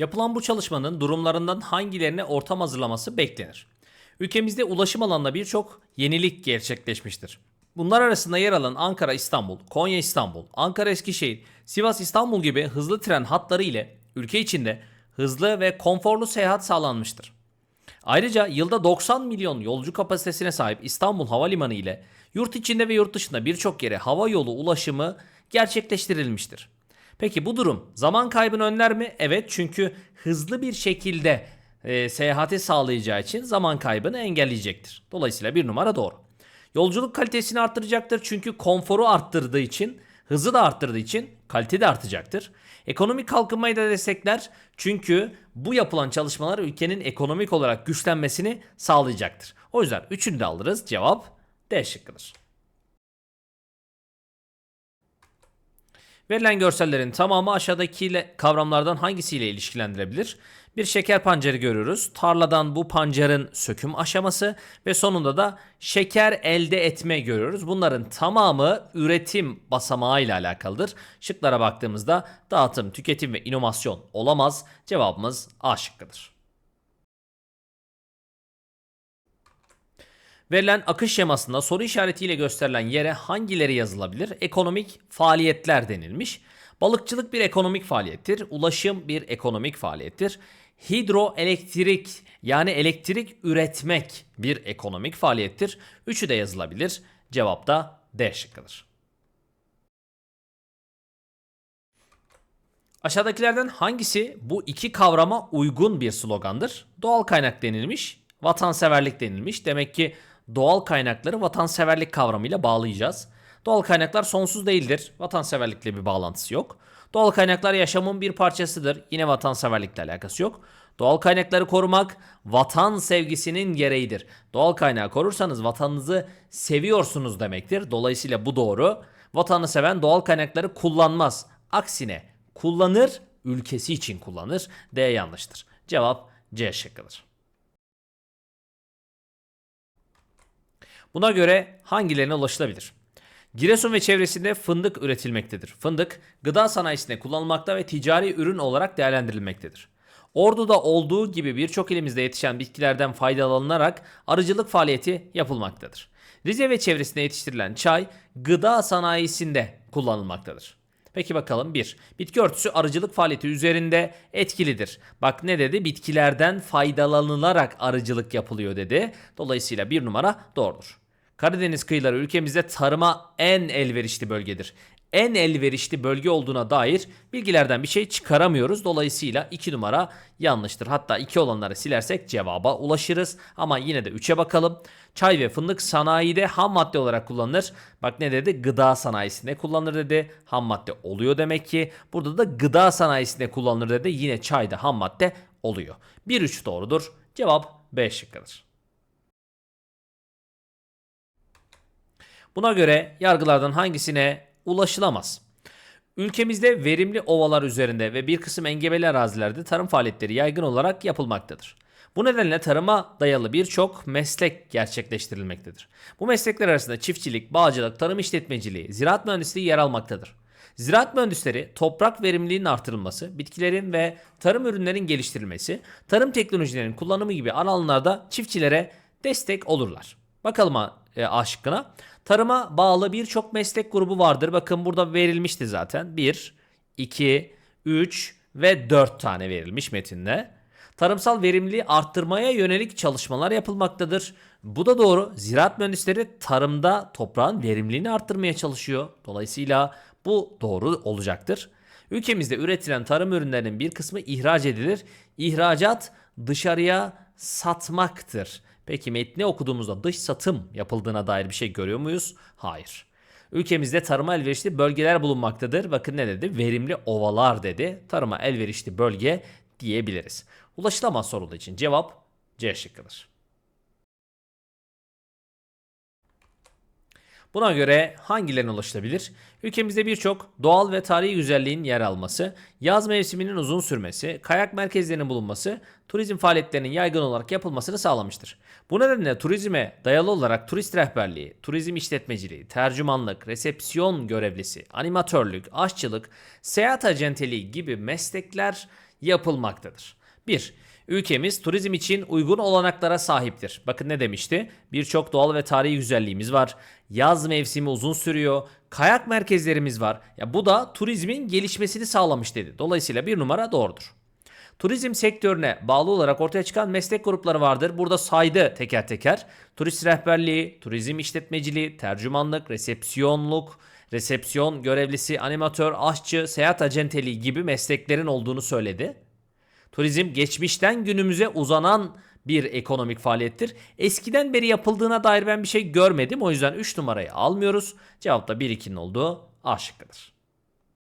Yapılan bu çalışmanın durumlarından hangilerine ortam hazırlaması beklenir? Ülkemizde ulaşım alanında birçok yenilik gerçekleşmiştir. Bunlar arasında yer alan Ankara İstanbul, Konya İstanbul, Ankara Eskişehir, Sivas İstanbul gibi hızlı tren hatları ile ülke içinde hızlı ve konforlu seyahat sağlanmıştır. Ayrıca yılda 90 milyon yolcu kapasitesine sahip İstanbul Havalimanı ile yurt içinde ve yurt dışında birçok yere hava yolu ulaşımı gerçekleştirilmiştir. Peki bu durum zaman kaybını önler mi? Evet çünkü hızlı bir şekilde e, seyahati sağlayacağı için zaman kaybını engelleyecektir. Dolayısıyla bir numara doğru. Yolculuk kalitesini arttıracaktır çünkü konforu arttırdığı için, hızı da arttırdığı için kalite de artacaktır. Ekonomik kalkınmayı da destekler çünkü bu yapılan çalışmalar ülkenin ekonomik olarak güçlenmesini sağlayacaktır. O yüzden üçünü de alırız. Cevap D şıkkıdır. Verilen görsellerin tamamı aşağıdaki kavramlardan hangisiyle ilişkilendirilebilir? Bir şeker pancarı görüyoruz. Tarladan bu pancarın söküm aşaması ve sonunda da şeker elde etme görüyoruz. Bunların tamamı üretim basamağı ile alakalıdır. Şıklara baktığımızda dağıtım, tüketim ve inovasyon olamaz. Cevabımız A şıkkıdır. Verilen akış şemasında soru işaretiyle gösterilen yere hangileri yazılabilir? Ekonomik faaliyetler denilmiş. Balıkçılık bir ekonomik faaliyettir. Ulaşım bir ekonomik faaliyettir. Hidroelektrik yani elektrik üretmek bir ekonomik faaliyettir. Üçü de yazılabilir. Cevap da D şıkkıdır. Aşağıdakilerden hangisi bu iki kavrama uygun bir slogandır? Doğal kaynak denilmiş, vatanseverlik denilmiş. Demek ki doğal kaynakları vatanseverlik kavramıyla bağlayacağız. Doğal kaynaklar sonsuz değildir. Vatanseverlikle bir bağlantısı yok. Doğal kaynaklar yaşamın bir parçasıdır. Yine vatanseverlikle alakası yok. Doğal kaynakları korumak vatan sevgisinin gereğidir. Doğal kaynağı korursanız vatanınızı seviyorsunuz demektir. Dolayısıyla bu doğru. Vatanı seven doğal kaynakları kullanmaz. Aksine kullanır, ülkesi için kullanır. D yanlıştır. Cevap C şıkkıdır. Buna göre hangilerine ulaşılabilir? Giresun ve çevresinde fındık üretilmektedir. Fındık gıda sanayisinde kullanılmakta ve ticari ürün olarak değerlendirilmektedir. Ordu'da olduğu gibi birçok ilimizde yetişen bitkilerden faydalanılarak arıcılık faaliyeti yapılmaktadır. Rize ve çevresinde yetiştirilen çay gıda sanayisinde kullanılmaktadır. Peki bakalım 1. Bitki örtüsü arıcılık faaliyeti üzerinde etkilidir. Bak ne dedi? Bitkilerden faydalanılarak arıcılık yapılıyor dedi. Dolayısıyla bir numara doğrudur. Karadeniz kıyıları ülkemizde tarıma en elverişli bölgedir. En elverişli bölge olduğuna dair bilgilerden bir şey çıkaramıyoruz. Dolayısıyla 2 numara yanlıştır. Hatta 2 olanları silersek cevaba ulaşırız. Ama yine de 3'e bakalım. Çay ve fındık sanayide ham madde olarak kullanılır. Bak ne dedi? Gıda sanayisinde kullanılır dedi. Ham madde oluyor demek ki. Burada da gıda sanayisinde kullanılır dedi. Yine çayda ham madde oluyor. 1-3 doğrudur. Cevap B şıkkıdır. Buna göre yargılardan hangisine ulaşılamaz? Ülkemizde verimli ovalar üzerinde ve bir kısım engebeli arazilerde tarım faaliyetleri yaygın olarak yapılmaktadır. Bu nedenle tarıma dayalı birçok meslek gerçekleştirilmektedir. Bu meslekler arasında çiftçilik, bağcılık, tarım işletmeciliği, ziraat mühendisliği yer almaktadır. Ziraat mühendisleri toprak verimliliğinin artırılması, bitkilerin ve tarım ürünlerin geliştirilmesi, tarım teknolojilerinin kullanımı gibi alanlarda çiftçilere destek olurlar. Bakalım e, A. Tarıma bağlı birçok meslek grubu vardır. Bakın burada verilmişti zaten. 1, 2, 3 ve 4 tane verilmiş metinde. Tarımsal verimliliği arttırmaya yönelik çalışmalar yapılmaktadır. Bu da doğru. Ziraat mühendisleri tarımda toprağın verimliliğini arttırmaya çalışıyor. Dolayısıyla bu doğru olacaktır. Ülkemizde üretilen tarım ürünlerinin bir kısmı ihraç edilir. İhracat dışarıya satmaktır. Peki metni okuduğumuzda dış satım yapıldığına dair bir şey görüyor muyuz? Hayır. Ülkemizde tarıma elverişli bölgeler bulunmaktadır. Bakın ne dedi? Verimli ovalar dedi. Tarıma elverişli bölge diyebiliriz. Ulaşılamaz sorulduğu için cevap C şıkkıdır. Buna göre hangilerine ulaşılabilir? Ülkemizde birçok doğal ve tarihi güzelliğin yer alması, yaz mevsiminin uzun sürmesi, kayak merkezlerinin bulunması, turizm faaliyetlerinin yaygın olarak yapılmasını sağlamıştır. Bu nedenle turizme dayalı olarak turist rehberliği, turizm işletmeciliği, tercümanlık, resepsiyon görevlisi, animatörlük, aşçılık, seyahat acenteliği gibi meslekler yapılmaktadır. 1. Ülkemiz turizm için uygun olanaklara sahiptir. Bakın ne demişti? Birçok doğal ve tarihi güzelliğimiz var. Yaz mevsimi uzun sürüyor. Kayak merkezlerimiz var. Ya bu da turizmin gelişmesini sağlamış dedi. Dolayısıyla bir numara doğrudur. Turizm sektörüne bağlı olarak ortaya çıkan meslek grupları vardır. Burada saydı teker teker. Turist rehberliği, turizm işletmeciliği, tercümanlık, resepsiyonluk, resepsiyon görevlisi, animatör, aşçı, seyahat acenteliği gibi mesleklerin olduğunu söyledi. Turizm geçmişten günümüze uzanan bir ekonomik faaliyettir. Eskiden beri yapıldığına dair ben bir şey görmedim. O yüzden 3 numarayı almıyoruz. Cevap da 1-2'nin olduğu A şıkkıdır.